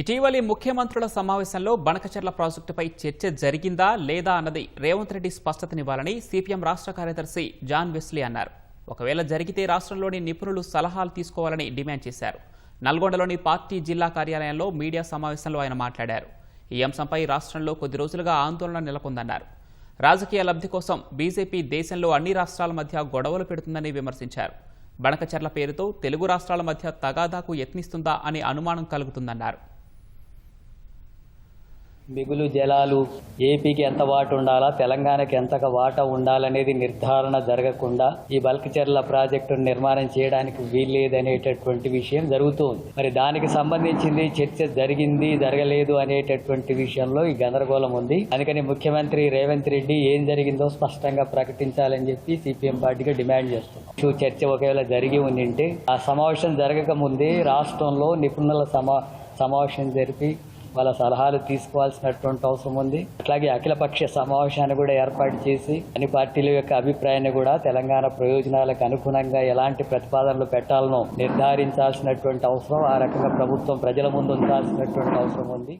ఇటీవలి ముఖ్యమంత్రుల సమావేశంలో బనకచర్ల ప్రాజెక్టుపై చర్చ జరిగిందా లేదా అన్నది రేవంత్ రెడ్డి స్పష్టతనివ్వాలని సిపిఎం రాష్ట్ర కార్యదర్శి జాన్ వెస్లీ అన్నారు. ఒకవేళ జరిగితే రాష్ట్రంలోని నిపుణులు సలహాలు తీసుకోవాలని డిమాండ్ చేశారు. నల్గొండలోని పార్టీ జిల్లా కార్యాలయంలో మీడియా సమావేశంలో ఆయన మాట్లాడారు. ఈ అంశంపై రాష్ట్రంలో కొద్ది రోజులుగా ఆందోళన నెలకొందన్నారు. రాజకీయ లబ్ధి కోసం బీజేపీ దేశంలో అన్ని రాష్ట్రాల మధ్య గొడవలు పెడుతుందని విమర్శించారు. బణకచర్ల పేరుతో తెలుగు రాష్ట్రాల మధ్య తగాదాకు యత్నిస్తుందా అనే అనుమానం కలుగుతుందన్నారు. మిగులు జలాలు ఏపీకి ఎంత వాట ఉండాలా తెలంగాణకి ఎంత వాటా ఉండాలనేది నిర్ధారణ జరగకుండా ఈ బల్క్ చెర్ల ప్రాజెక్టును నిర్మాణం చేయడానికి వీల్లేదనేటటువంటి విషయం జరుగుతుంది. మరి దానికి సంబంధించింది చర్చ జరిగింది జరగలేదు అనేటటువంటి విషయంలో ఈ గందరగోళం ఉంది. అందుకని ముఖ్యమంత్రి రేవంత్ రెడ్డి ఏం జరిగిందో స్పష్టంగా ప్రకటించాలని చెప్పి సిపిఎం పార్టీగా డిమాండ్ చేస్తున్నాం. చర్చ ఒకవేళ జరిగి ఉండింటే ఆ సమావేశం జరగక ముందే రాష్ట్రంలో నిపుణుల సమా సమావేశం జరిపి వాళ్ళ సలహాలు తీసుకోవాల్సినటువంటి అవసరం ఉంది. అట్లాగే అఖిలపక్ష సమావేశాన్ని కూడా ఏర్పాటు చేసి అన్ని పార్టీల యొక్క అభిప్రాయాన్ని కూడా తెలంగాణ ప్రయోజనాలకు అనుగుణంగా ఎలాంటి ప్రతిపాదనలు పెట్టాలనో నిర్ధారించాల్సినటువంటి అవసరం ఆ రకంగా ప్రభుత్వం ప్రజల ముందు ఉంచాల్సినటువంటి అవసరం ఉంది.